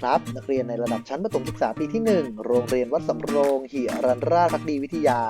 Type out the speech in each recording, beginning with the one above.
ครับ นักเรียนในระดับชั้นประถมศึกษาปีที่ 1 โรงเรียนวัดสำโรงหิรันราชพักดีวิทยา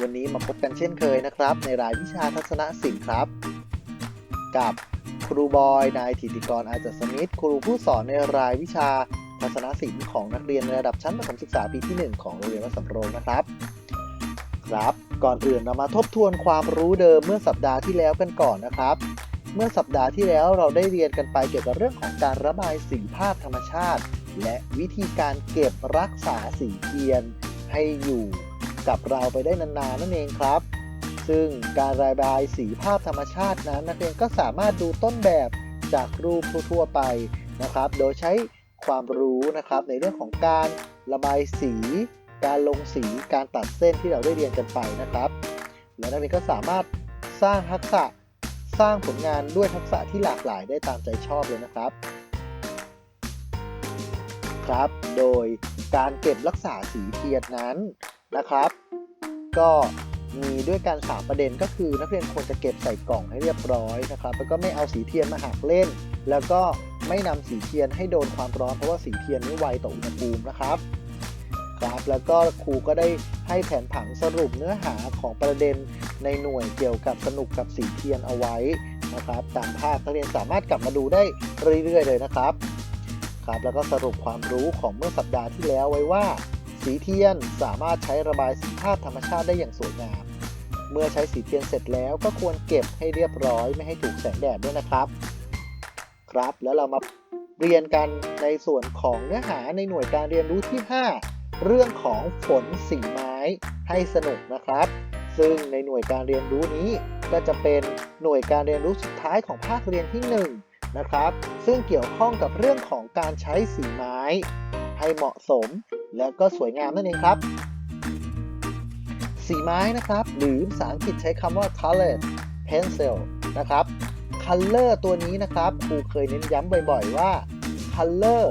วันนี้มาพบกันเช่นเคยนะครับ ในรายวิชาทัศนศิลป์ครับ กับครูบอยนายถิติกรอาจสมิทธิ์ครูผู้สอนในรายวิชาทัศนศิลป์ของนักเรียนในระดับชั้นประถมศึกษาปีที่ 1 ของโรงเรียนวัดสำโรงนะครับ ครับ ก่อนอื่นเรามาทบทวนความรู้เดิมเมื่อสัปดาห์ที่แล้วกันก่อนนะครับ เมื่อสัปดาห์ที่แล้วเราได้เรียนกันไปเกี่ยวกับเรื่องของการระบายสีภาพธรรมชาติ และวิธีการเก็บรักษาสีเทียน ให้อยู่กับเราไปได้นานๆนั่นเองครับ ซึ่งการระบายสีภาพธรรมชาตินั้นนักเรียนก็สามารถดูต้นแบบจากรูปทั่วๆไปนะครับ โดยใช้ความรู้นะครับในเรื่องของการระบายสี การลงสีการตัดเส้นที่เราได้เรียนกันไปนะครับ และนักเรียนก็สามารถสร้างทักษะ สร้างผลงานด้วยทักษะที่หลากหลายได้ตามใจชอบเลยนะครับ ครับ โดยการเก็บรักษาสีเทียนนั้นนะครับ ก็มีด้วยกัน3ประเด็นก็คือ นักเรียนควรจะเก็บใส่กล่องให้เรียบร้อยนะครับ แล้วก็ไม่เอาสีเทียนมาหักเล่น แล้วก็ไม่นำสีเทียนให้โดนความร้อนเพราะว่าสีเทียนนี่ไวต่ออุณหภูมินะครับครับ แล้วก็ครูก็ได้ให้แผนผังสรุปเนื้อหาของประเด็น ในหน่วยเกี่ยวกับสนุกกับสีเทียนเอาไว้นะครับ ตามภาพนักเรียนสามารถกลับมาดูได้เรื่อยๆ เลยนะครับครับ แล้วก็สรุปความรู้ของเมื่อสัปดาห์ที่แล้วไว้ว่า สีเทียนสามารถใช้ระบายสีภาพธรรมชาติได้อย่างสวยงาม เมื่อใช้สีเทียนเสร็จแล้วก็ควรเก็บให้เรียบร้อยไม่ให้ถูกแสงแดดด้วยนะครับ ครับแล้วเรามาเรียนกันในส่วนของเนื้อหาในหน่วยการเรียนรู้ที่ 5 เรื่องของฝนสีไม้ให้สนุกนะครับ ซึ่งในหน่วยการเรียนรู้นี้ก็จะเป็นหน่วยการเรียนรู้สุดท้ายของภาคเรียนที่ 1 นะครับ ซึ่งเกี่ยวข้องกับเรื่องของการใช้สีไม้ ให้เหมาะสมและก็สวยงามนั่นเองครับ สีไม้นะครับ หรือภาษาอังกฤษใช้คำว่า color pencil นะครับ color ตัวนี้นะครับครูเคยเน้นย้ำบ่อยๆว่า color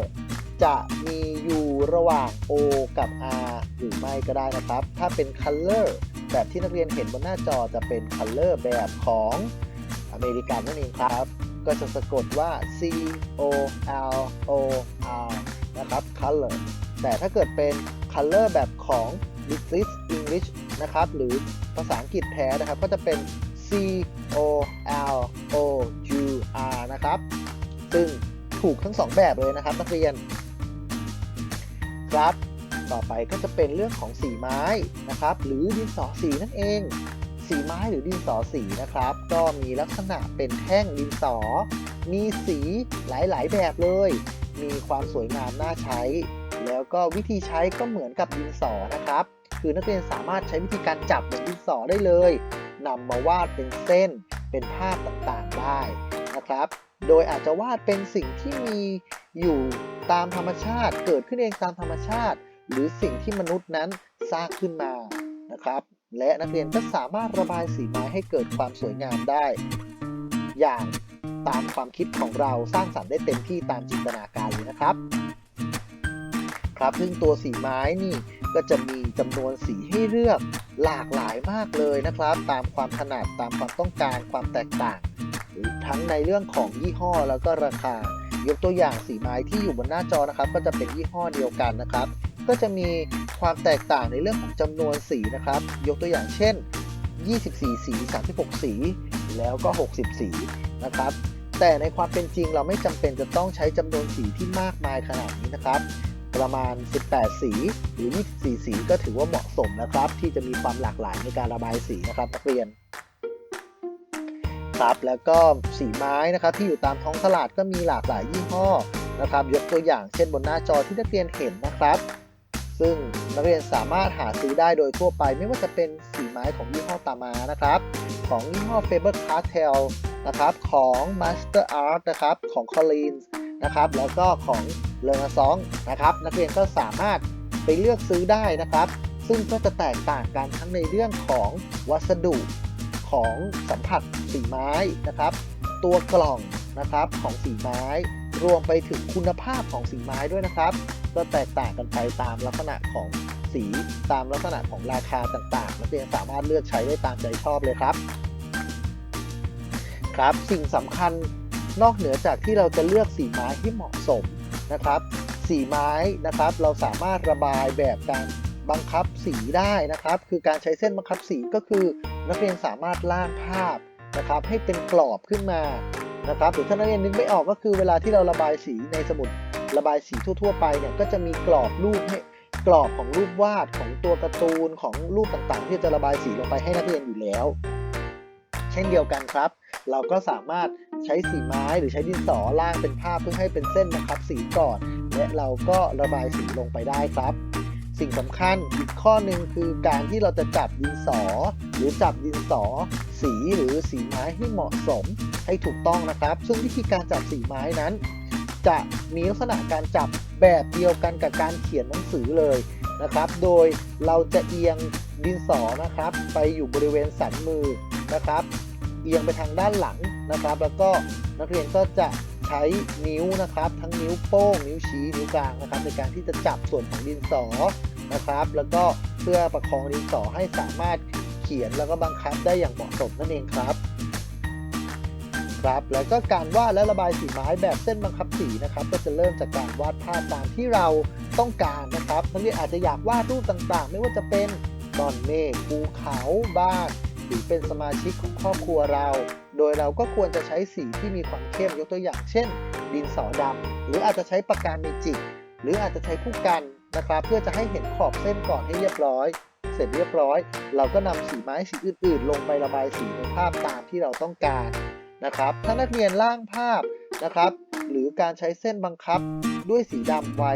จะมีอยู่ระหว่าง O กับ R หรือไม่ก็ได้นะครับ ถ้าเป็น color แบบที่นักเรียนเห็นบนหน้าจอจะเป็น color แบบของอเมริกันนั่นเองครับ ก็จะสะกดว่า C O L O R นะครับ color แต่ถ้าเกิดเป็น color แบบของ British English นะครับ หรือภาษาอังกฤษแท้นะครับ ก็จะเป็น C O L O U R นะครับ ซึ่งถูกทั้งสองแบบเลยนะครับนักเรียน ครับ ต่อไปก็จะเป็นเรื่องของสีไม้นะครับ หรือดินสอสีนั่นเอง สีไม้หรือดินสอสีนะครับ ก็มีลักษณะเป็นแท่งดินสอ มีสีหลายๆ แบบเลย มีความสวยงามน่าใช้ แล้วก็วิธีใช้ก็เหมือนกับดินสอนะครับ คือนักเรียนสามารถใช้วิธีการจับเหมือนดินสอได้เลยนำมาวาดเป็นเส้น เป็นภาพต่างๆได้นะครับ โดยอาจจะวาดเป็นสิ่งที่มีอยู่ตามธรรมชาติ เกิดขึ้นเองตามธรรมชาติ หรือสิ่งที่มนุษย์นั้นสร้างขึ้นมานะครับ และนักเรียนก็สามารถระบายสีไม้ให้เกิดความสวยงามได้ อย่างตามความคิดของเราสร้างสรรค์ได้เต็มที่ตามจินตนาการเลยนะครับ ครับซึ่งตัวสีไม้นี่ก็จะมีจำนวนสีให้เลือกหลากหลายมากเลยนะครับ ตามความถนัดตามความต้องการความแตกต่างหรือทั้งในเรื่องของยี่ห้อแล้วก็ราคายกตัวอย่างสีไม้ที่อยู่บนหน้าจอนะครับ ก็จะเป็นยี่ห้อเดียวกันนะครับ ก็จะมีความแตกต่างในเรื่องของจำนวนสีนะครับ ยกตัวอย่างเช่น 24 สี 36 สี แล้วก็ 60 สีนะครับ แต่ในความเป็นจริงเราไม่จำเป็นจะต้องใช้จำนวนสีที่มากมายขนาดนี้นะครับ ประมาณ 18 สีหรือ 24 สีก็ถือว่าเหมาะสมนะครับ ที่จะมีความหลากหลายในการระบายสีนะครับนักเรียนครับแล้วก็สีไม้นะครับที่อยู่ตามท้องตลาดก็มีหลากหลายยี่ห้อนะครับ ยกตัวอย่างเช่นบนหน้าจอที่นักเรียนเห็นนะครับ ซึ่งนักเรียนสามารถหาซื้อได้โดยทั่วไปไม่ว่าจะเป็นสีไม้ของยี่ห้อตามานะครับ ของยี่ห้อ Faber Castell นะครับของ Master Art นะครับของ Collins นะครับแล้วก็ของเลอซองนะครับนักเรียนก็สามารถไปเลือกซื้อได้นะครับ ซึ่งก็จะแตกต่างกันทั้งในเรื่องของวัสดุของสัมผัสสีไม้นะครับ ตัวกล่องนะครับของสีไม้ รวมไปถึงคุณภาพของสีไม้ด้วยนะครับ ก็แตกต่างกันไปตามลักษณะของสีตามลักษณะของราคาต่างๆนักเรียนสามารถเลือกใช้ได้ตามใจชอบเลยครับครับสิ่งสำคัญนอกเหนือจากที่เราจะเลือกสีไม้ที่เหมาะสมนะครับ สีไม้นะครับ เราสามารถระบายแบบการบังคับสีได้นะครับ คือการใช้เส้นบังคับสีก็คือ นักเรียนสามารถล่างภาพนะครับ ให้เป็นกรอบขึ้นมา นะครับหรือถ้านักเรียนนึกไม่ออกก็คือเวลาที่เราระบายสีในสมุดระบายสีทั่ว ๆ ไปเนี่ยก็จะมีกรอบรูปให้กรอบของรูปวาดของตัวการ์ตูนของรูปต่างๆ ที่จะระบายสีลงไปให้นักเรียนอยู่แล้ว เช่นเดียวกันครับ เราก็สามารถใช้สีไม้หรือใช้ดินสอล่างเป็นภาพเพื่อให้เป็นเส้นบังคับสีก่อน และเราก็ระบายสีลงไปได้ครับ สิ่งสำคัญอีกข้อหนึ่งคือการที่เราจะจับดินสอ หรือจับดินสอ สีหรือสีไม้ให้เหมาะสมให้ถูกต้องนะครับ ซึ่งวิธีการจับสีไม้นั้น จะมีลักษณะการจับแบบเดียวกันกับการเขียนหนังสือเลยนะครับ โดยเราจะเอียงดินสอนะครับ ไปอยู่บริเวณสันมือนะครับ เอียงไปทางด้านหลังนะครับ แล้วก็นักเรียนก็จะ ช้นิ้วนะครับ ทั้งนิ้วโป้ง นิ้วชี้ นิ้วกลางนะครับ ในการที่จะจับส่วนของดินสอนะครับ แล้วก็เพื่อประคองดินสอให้สามารถเขียนแล้วก็บังคับได้อย่างเหมาะสมนั่นเองครับครับแล้วก็การวาดและระบายสีไม้แบบเส้นบังคับสีนะครับ ก็จะเริ่มจากการวาดภาพตามที่เราต้องการนะครับนักเรียนอาจจะอยากวาดรูปต่างๆ ไม่ว่าจะเป็นก้อนเมฆภูเขาบ้าน หรือเป็นสมาชิกของครอบครัวเรา โดยเราก็ควรจะใช้สีที่มีความเข้มยกตัวอย่าง เช่น ดินสอดำหรืออาจจะใช้ปากกาเมจิกหรืออาจจะใช้ผู้กันนะครับ เพื่อจะให้เห็นขอบเส้นก่อนให้เรียบร้อย เสร็จเรียบร้อย เราก็นำสีไม้สีอื่นๆ ลงไประบายสีในภาพตามที่เราต้องการนะครับ ถ้านักเรียนร่างภาพนะครับ หรือการใช้เส้นบังคับด้วยสีดำไว้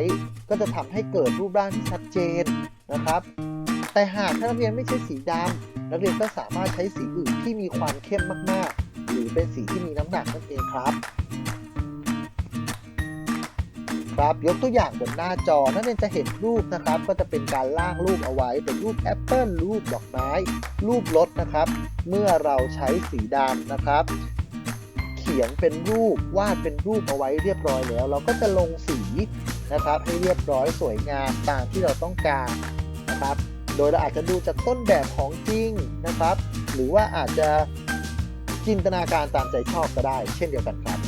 ก็จะทำให้เกิดรูปร่างที่ชัดเจนนะครับ แต่หากถ้านักเรียนไม่ใช้สีดำนักเรียนก็สามารถใช้สีอื่นที่มีความเข้มมากๆ เป็นสีที่มีน้ำหนักนั่นเองครับ ครับยกตัวอย่างบนหน้าจอนักเรียนจะเห็นรูปนะครับ ก็จะเป็นการล่างรูปเอาไว้เป็นรูปแอปเปิลรูปดอกไม้ รูปรถนะครับ เมื่อเราใช้สีดำนะครับเขียนเป็นรูปวาดเป็นรูปเอาไว้เรียบร้อยแล้ว เราก็จะลงสีนะครับ ให้เรียบร้อยสวยงามตามที่เราต้องการนะครับ โดยเราอาจจะดูจากต้นแบบของจริงนะครับ หรือว่าอาจจะ จินตนาการตามใจชอบก็ได้ เช่นเดียวกันครับ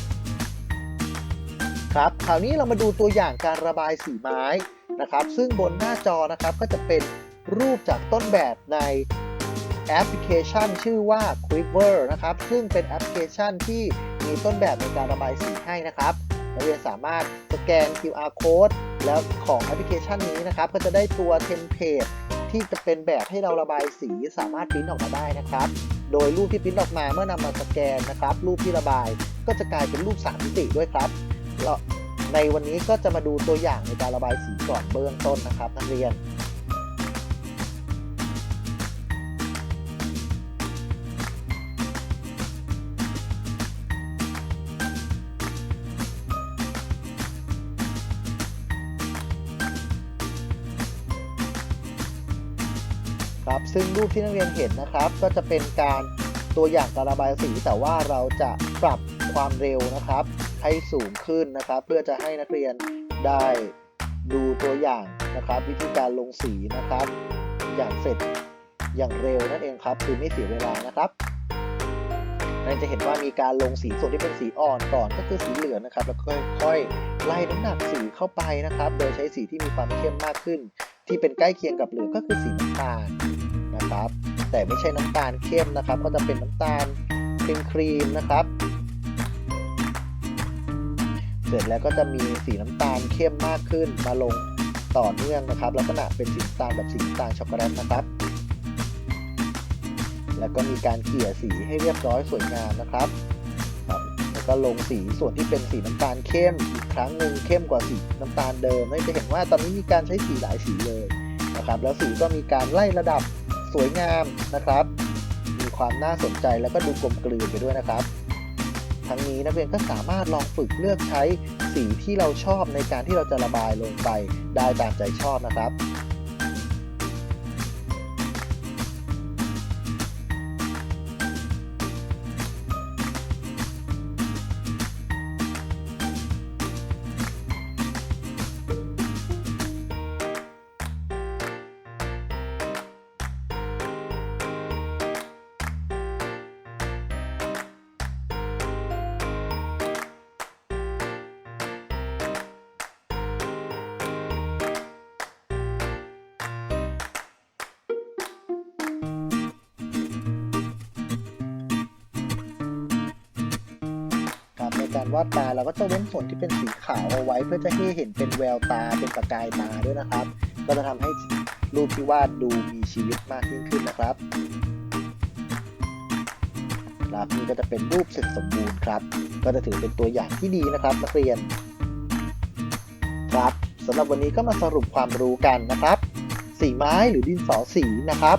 ครับคราวนี้เรามาดูตัวอย่างการระบายสีไม้นะครับ ซึ่งบนหน้าจอนะครับก็จะเป็นรูปจากต้นแบบในแอปพลิเคชันชื่อว่า Quiver นะครับ ซึ่งเป็นแอปพลิเคชันที่มีต้นแบบในการระบายสีให้นะครับนักเรียนสามารถสแกน QR code แล้วของแอปพลิเคชันนี้นะครับ ก็จะได้ตัวเทมเพลตที่จะเป็นแบบให้เราระบายสีสามารถพิมพ์ออกมาได้นะครับ โดยรูปที่พิมพ์ออกมาเมื่อนำมาสแกนนะครับ รูปที่ระบายก็จะกลายเป็นรูปสามมิติด้วยครับในวันนี้ก็จะมาดูตัวอย่างในการระบายสีก่อนเบื้องต้นนะครับนักเรียน ซึ่งรูปที่นักเรียนเห็นนะครับ ก็จะเป็นการตัวอย่างการระบายสี แต่ว่าเราจะปรับความเร็วนะครับ ให้สูงขึ้นนะครับ เพื่อจะให้นักเรียนได้ดูตัวอย่างนะครับ วิธีการลงสีนะครับ อย่างเสร็จอย่างเร็วนั่นเองครับ คือไม่เสียเวลานะครับนั่นจะเห็นว่ามีการลงสีส่วนที่เป็นสีอ่อนก่อนก็คือสีเหลืองนะครับ แล้วค่อยๆไล่น้ำหนักสีเข้าไปนะครับ โดยใช้สีที่มีความเข้มมากขึ้น ที่เป็นใกล้เคียงกับเหลืองก็คือสีน้ำตาล นะครับ แต่ไม่ใช่น้ำตาลเข้มนะครับ ก็จะเป็นน้ำตาลครีมครีมนะครับ เสร็จแล้วก็จะมีสีน้ำตาลเข้มมากขึ้นมาลงต่อเนื่องนะครับ ลักษณะเป็นสีน้ำตาลแบบสีน้ำตาลช็อกโกแลตนะครับ แล้วก็มีการเกลี่ยสีให้เรียบร้อยสวยงามนะครับครับแล้วก็ลงสีส่วนที่เป็นสีน้ำตาลเข้มอีกครั้งหนึ่งเข้มกว่าสีน้ำตาลเดิมให้จะเห็นว่าตอนนี้มีการใช้สีหลายสีเลยนะครับ แล้วสีก็มีการไล่ระดับ สวยงามนะครับ มีความน่าสนใจแล้วก็ดูกลมกลืนไปด้วยนะครับ ทั้งนี้นักเรียนก็สามารถลองฝึกเลือกใช้สีที่เราชอบในการที่เราจะระบายลงไปได้ตามใจชอบนะครับ การวาดตาเราก็จะเว้นส่วนที่เป็นสีขาวเอาไว้ เพื่อจะให้เห็นเป็นแววตาเป็นประกายตาด้วยนะครับ ก็จะทำให้รูปที่วาดดูมีชีวิตมากยิ่งขึ้นนะครับครับนี่ก็จะเป็นรูปเสร็จสมบูรณ์ครับ ก็จะถือเป็นตัวอย่างที่ดีนะครับนักเรียน ครับสำหรับวันนี้ก็มาสรุปความรู้กันนะครับ สีไม้หรือดินสอสีนะครับ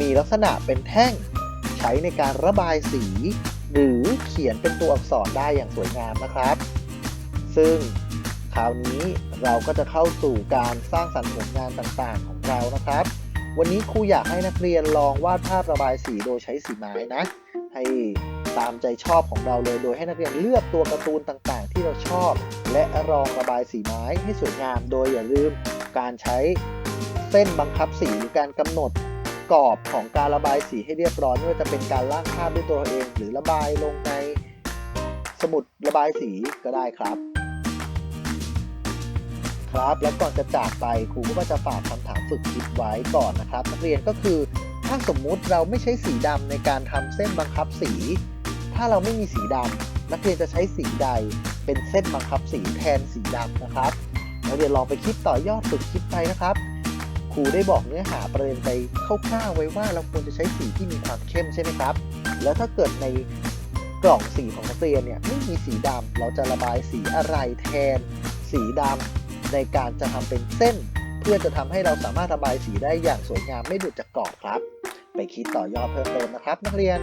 มีลักษณะเป็นแท่ง ใช้ในการระบายสี หรือเขียนเป็นตัวอักษรได้อย่างสวยงามนะครับ ซึ่งคราวนี้เราก็จะเข้าสู่การสร้างสรรค์ผลงานต่างๆ ของเรานะครับ วันนี้ครูอยากให้นักเรียนลองวาดภาพระบายสีโดยใช้สีไม้นะ ให้ตามใจชอบของเราเลย โดยให้นักเรียนเลือกตัวการ์ตูนต่างๆ ที่เราชอบ และลองระบายสีไม้ให้สวยงาม โดยอย่าลืมการใช้เส้นบังคับสีหรือการกำหนด กรอบของการระบายสีให้เรียบร้อยไม่ว่าจะเป็นการล่างภาพด้วยตัวเราเอง หรือระบายลงในสมุดระบายสีก็ได้ครับ ครับและก่อนจะจากไปครูก็จะฝากคำถามฝึกคิดไว้ก่อนนะครับ นักเรียนก็คือถ้าสมมุติเราไม่ใช้สีดำในการทำเส้นบังคับสี ถ้าเราไม่มีสีดำนักเรียนจะใช้สีใดเป็นเส้นบังคับสีแทนสีดำนะครับนักเรียนลองไปคิดต่อยอดฝึกคิดไปนะครับ ครูได้บอกเนื้อหาประเด็นไปคร่าวๆไว้ว่าเราควรจะใช้สีที่มีความเข้มใช่ไหมครับ แล้วถ้าเกิดในกล่องสีของนักเรียนเนี่ยไม่มีสีดำเราจะระบายสีอะไรแทน สีดำในการจะทำเป็นเส้น เพื่อจะทำให้เราสามารถระบายสีได้อย่างสวยงามไม่หลุดจากกรอบครับ ไปคิดต่อยอดเพิ่มเติมนะครับ นักเรียน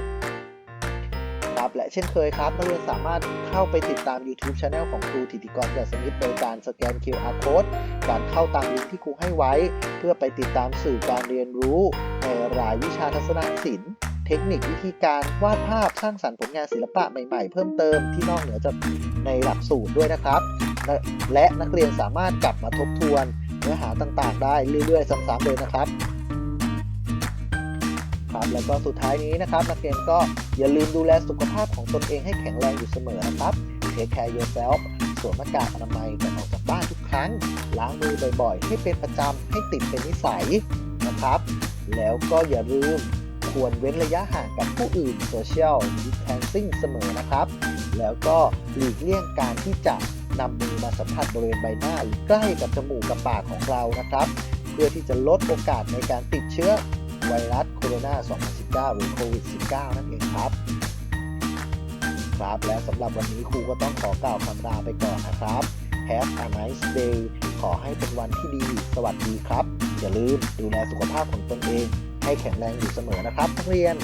ครับ และเช่นเคยครับนักเรียนสามารถเข้าไปติดตาม YouTube Channel ของครูธิติกรเกิดสมิทโดยการสแกน QR Code การเข้าตามลิงก์ที่ครูให้ไว้ เพื่อไปติดตามสื่อการเรียนรู้ในรายวิชาทัศนศิลป์เทคนิควิธีการวาดภาพสร้างสรรค์ผลงานศิลปะใหม่ๆ เพิ่มเติมที่นอกเหนือจากในหลักสูตรด้วยนะครับ และและนักเรียนสามารถกลับมาทบทวนเนื้อหาต่างๆ ได้เรื่อยๆ ซ้ำๆเลยนะครับ ครับ แล้วก็สุดท้ายนี้นะครับนักเรียนก็อย่าลืมดูแลสุขภาพของตนเองให้แข็งแรงอยู่เสมอนะครับ Take care yourself สวมหน้ากากอนามัยก่อนออกจากบ้านทุกครั้ง ล้างมือบ่อยๆ ให้เป็นประจำให้ติดเป็นนิสัยนะครับ แล้วก็อย่าลืมควรเว้นระยะห่างกับผู้อื่น Social Distancing เสมอนะครับ แล้วก็หลีกเลี่ยงการที่จะนำมือมาสัมผัสบริเวณใบหน้าหรือใกล้กับจมูกกับปากของเรานะครับ เพื่อที่จะลดโอกาสในการติดเชื้อ ไวรัสโคโรนา 2019 หรือโควิด -19 นั่นเองครับ ครับและสำหรับวันนี้ครูก็ต้องขอกล่าวคำลาไปก่อนนะครับ Have a nice day ขอให้เป็นวันที่ดี สวัสดีครับ อย่าลืมดูแลสุขภาพของตนเอง ให้แข็งแรงอยู่เสมอนะครับนักเรียน